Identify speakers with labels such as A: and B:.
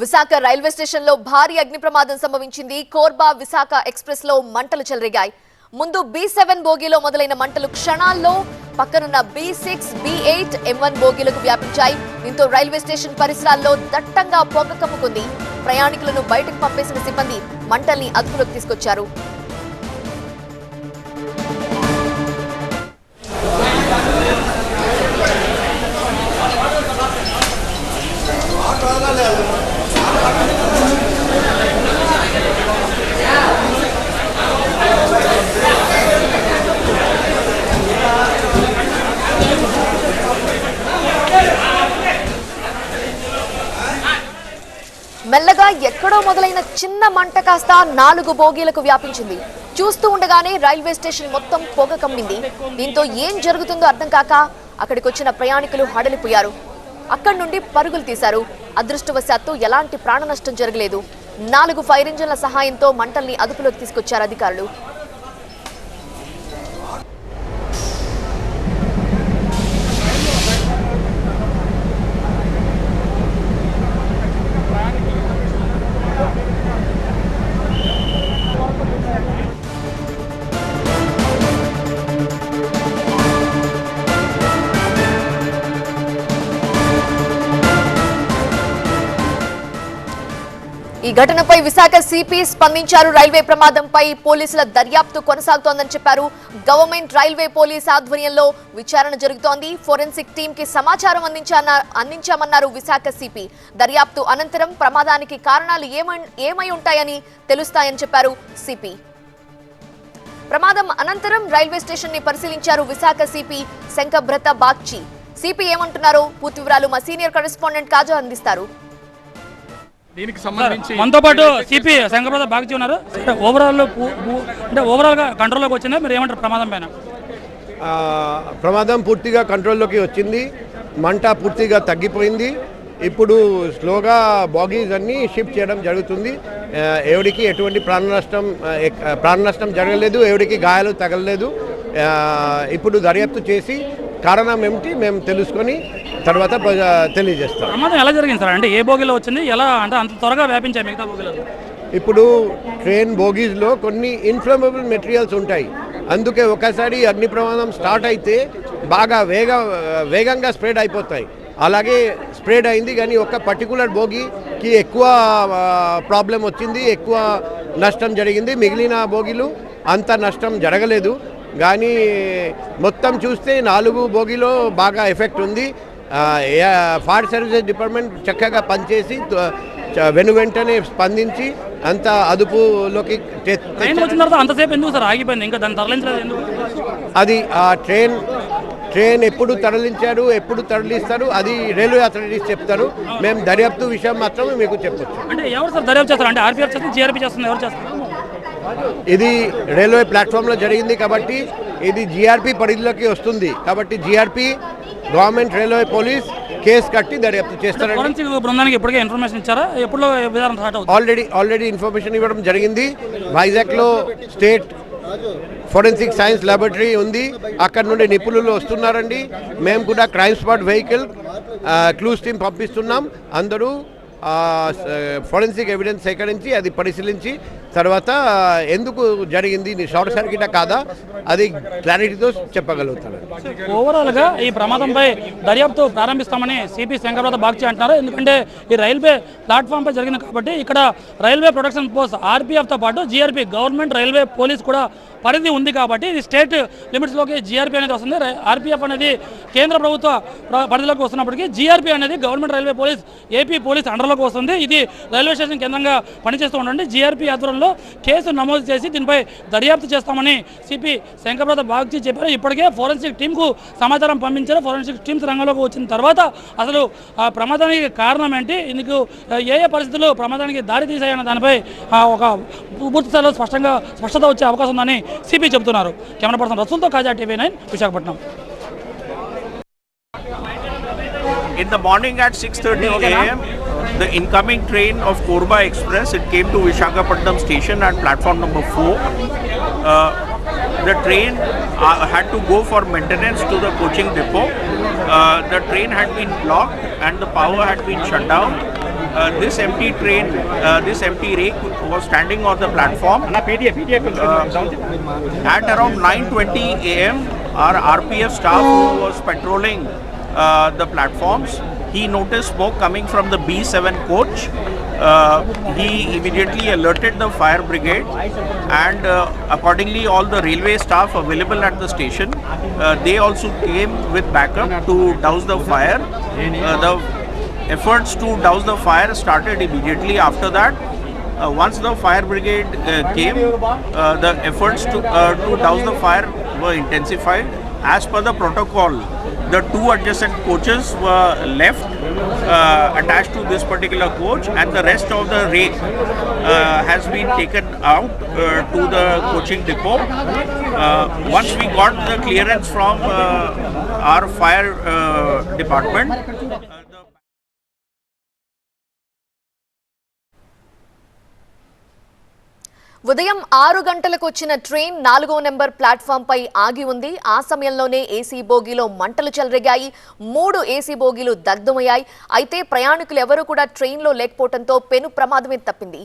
A: Visakha railway స్టేషన్లో భారీ అగ్ని ప్రమాదం సంభవించింది. కోర్బా విశాఖ ఎక్స్ప్రెస్లో మంటలు చెలరేగాయి. ముందు బి సెవెన్ బోగీలో మొదలైన మంటలు క్షణాల్లో పక్కనున్న B six B eight M one బోగీలకు వ్యాపించాయి. దీంతో రైల్వే స్టేషన్ పరిసరాల్లో దట్టంగా పొగ కమ్ముకుంది. ప్రయాణికులను బయటకు పంపేసిన సిబ్బంది మంటల్ని అదుపులోకి తీసుకొచ్చారు. మెల్లగా ఎక్కడో మొదలైన చిన్న మంట కాస్త నాలుగు బోగీలకు వ్యాపించింది. చూస్తూ ఉండగానే రైల్వే స్టేషన్ మొత్తం పొగ కమ్మింది. దీంతో ఏం జరుగుతుందో అర్థం కాక అక్కడికి వచ్చిన ప్రయాణికులు హడలిపోయారు. అక్కడి నుండి పరుగులు తీశారు. అదృష్టవశాత్తు ఎలాంటి ప్రాణ నష్టం జరగలేదు. నాలుగు ఫైర్ ఇంజన్ల సహాయంతో మంటల్ని అదుపులోకి తీసుకొచ్చారు అధికారులు. ఘటనపై విశాఖ సిపి స్పందించారు. రైల్వే ప్రమాదంపై పోలీసుల దర్యాప్తు కొనసాగుతోందని చెప్పారు. గవర్నమెంట్ రైల్వే పోలీస్ ఆధ్వర్యంలో విచారణ జరుగుతోంది. ఫోరెన్సిక్ టీమ్కి సమాచారం అందించామన్నారు విశాఖ సిపి. దర్యాప్తు అనంతరం ప్రమాదానికి కారణాలు ఏమన్- ఏమై ఉంటాయని తెలుస్తాయని చెప్పారు సిపి. ప్రమాదం అనంతరం రైల్వే స్టేషన్ని పరిశీలించారు విశాఖ సిపి శంకభ్రత బాగ్చి. సిపి ఏమంటున్నారో పూర్తి వివరాలు మా సీనియర్ కరెస్పాండెంట్ కాజా అందిస్తారు.
B: దీనికి సంబంధించి
C: మనతో పాటు సిపి శంకరప్రసాద్ బాగా ఉన్నారు ఓవరాల్ అంటే ఓవరాల్గా కంట్రోల్లోకి వచ్చిందా? మీరు ఏమంటారు ప్రమాదం పైన?
D: ఆ, ప్రమాదం పూర్తిగా కంట్రోల్లోకి వచ్చింది. మంట పూర్తిగా తగ్గిపోయింది. ఇప్పుడు స్లోగా బాగీస్ అన్ని షిఫ్ట్ చేయడం జరుగుతుంది. ఎవరికి ఎటువంటి ప్రాణ నష్టం ప్రాణ నష్టం జరగలేదు ఎవరికి గాయాలు తగలలేదు. ఇప్పుడు దర్యాప్తు చేసి కారణం ఏమిటి మేము తెలుసుకొని తర్వాత తెలియజేస్తాం.
C: ప్రమాదం ఎలా జరిగింది సార్? అంటే ఏ బోగిలో వచ్చింది? ఎలా అంటే అంత త్వరగా వ్యాపించాయి మిగతా బోగిలో
D: ఇప్పుడు ట్రైన్ బోగీస్లో కొన్ని ఇన్ఫ్లమబుల్ మెటీరియల్స్ ఉంటాయి. అందుకే ఒకసారి అగ్ని ప్రమాదం స్టార్ట్ అయితే బాగా వేగ వేగంగా స్ప్రెడ్ అయిపోతాయి. అలాగే స్ప్రెడ్ అయింది కానీ ఒక పర్టికులర్ బోగీకి ఎక్కువ ప్రాబ్లం వచ్చింది ఎక్కువ నష్టం జరిగింది. మిగిలిన బోగీలు అంత నష్టం జరగలేదు. కానీ మొత్తం చూస్తే నాలుగు బోగిలో బాగా ఎఫెక్ట్ ఉంది. ఫార్ సర్వీసెస్ డిపార్ట్మెంట్ చక్కగా పనిచేసి వెను వెంటనే స్పందించి అంత అదుపులోకి
C: అంతసేపు ఎందుకు సార్ ఆగిపోయింది? ఇంకా దాన్ని తరలించలేదు
D: అది ఆ ట్రైన్ ట్రైన్ ఎప్పుడు తరలించారు ఎప్పుడు తరలిస్తారు అది రైల్వే అథారిటీస్ చెప్తారు. మేము దర్యాప్తు విషయం మాత్రమే మీకు చెప్పొచ్చు.
C: అంటే ఎవరు సార్ దర్యాప్తు చేస్తారు? అంటే ఆర్పీఎఫ్ చేస్తుంది జీఆర్పీ చేస్తుంది ఎవరు చేస్తారు?
D: ఇది రైల్వే ప్లాట్ఫామ్లో జరిగింది కాబట్టి ఇది జీఆర్పీ పరిధిలోకి వస్తుంది. కాబట్టి GRP government railway police case కట్టి దర్యాప్తు చేస్తారండి
C: ఫోరెన్సిక్ బృందానికి ఇప్పటికే ఇన్ఫర్మేషన్ ఇచ్చారా? ఎప్పుడు విధానం స్టార్ట్ అవుతుంది?
D: ఆల్రెడీ ఆల్రెడీ ఇన్ఫర్మేషన్ ఇవ్వడం జరిగింది. వైజాగ్లో స్టేట్ ఫోరెన్సిక్ సైన్స్ ల్యాబొరేటరీ ఉంది. అక్కడ నుండి నిపుణులు వస్తున్నారండి. మేము కూడా crime spot vehicle clues team పంపిస్తున్నాం. అందరూ ఫోరెన్సిక్ ఎవిడెన్స్ సేకరించి అది పరిశీలించి తర్వాత ఎందుకు జరిగింది షార్ట్ సర్క్యూటా కాదా అది క్లారిటీతో
C: చెప్పగలుగుతాను. ఓవరాల్గా ఈ ప్రమాదంపై దర్యాప్తు ప్రారంభిస్తామని సిపి శంకరప్రసాద్ బాగ్చి అంటున్నారు. ఎందుకంటే ఈ రైల్వే ప్లాట్ఫామ్పై జరిగింది కాబట్టి ఇక్కడ రైల్వే ప్రొటెక్షన్ ఫోర్స్ ఆర్పీఎఫ్తో పాటు జీఆర్పీ గవర్నమెంట్ రైల్వే పోలీస్ కూడా పరిధి ఉంది కాబట్టి ఇది స్టేట్ లిమిట్స్లోకి జీఆర్పీ అనేది వస్తుంది. ఆర్పీఎఫ్ అనేది కేంద్ర ప్రభుత్వ పరిధిలోకి వస్తున్నప్పటికీ జీఆర్పీ అనేది government railway police AP police అండర్లోకి వస్తుంది. ఇది రైల్వే స్టేషన్ కేంద్రంగా పనిచేస్తూ ఉండండి. జీఆర్పీ ఆధ్వర్యంలో కేసు నమోదు చేసి దీనిపై దర్యాప్తు చేస్తామని సిపి శంకరప్రసాద్ బాగ్చి చెప్పారు. ఇప్పటికే ఫోరెన్సిక్ టీంకు సమాచారం పంపించారు. ఫోరెన్సిక్ టీమ్స్ రంగంలోకి వచ్చిన తర్వాత అసలు ఆ ప్రమాదానికి కారణం ఏంటి? ఇందుకు ఏ ఏ పరిస్థితులు ప్రమాదానికి దారి తీసాయన్న దానిపై ఒక పూర్తి స్థాయిలో స్పష్టంగా స్పష్టత వచ్చే అవకాశం ఉందని సిపి చెబుతున్నారు camera person రసూల్తో Khaja TV nine Visakhapatnam
E: In the morning at 6:30 a.m., the incoming train of Korba Express it came to Visakhapatnam station at platform number four. Uh, the train uh, had to go for maintenance to the coaching depot. Uh, the train had been blocked and the power had been shut down. Uh, this empty train, uh, this empty rake was standing on the platform. Uh, at around 9:20 a.m., our RPF staff who was patrolling uh, the platforms, he noticed smoke coming from the B7 coach. Uh, he immediately alerted the fire brigade, and uh, accordingly, all the railway staff available at the station, uh, they also came with backup to douse the fire. Uh, the efforts to douse the fire started immediately after that. Uh, once the fire brigade uh, came, uh, the efforts to, uh, to douse the fire were intensified. As per the protocol, the two adjacent coaches were left uh, attached to this particular coach, and the rest of the rake uh, has been taken out uh, to the coaching depot. Uh, once we got the clearance from uh, our fire uh, department,
A: ఉదయం ఆరు గంటలకు వచ్చిన train నాలుగో number platform పై ఆగి ఉంది. ఆ సమయంలోనే AC బోగీలో మంటలు చెలరేగాయి. మూడు ఏసీ బోగీలు దగ్ధమయ్యాయి. అయితే ప్రయాణికులు ఎవరూ కూడా ట్రైన్లో లేకపోవడంతో పెను ప్రమాదమే తప్పింది.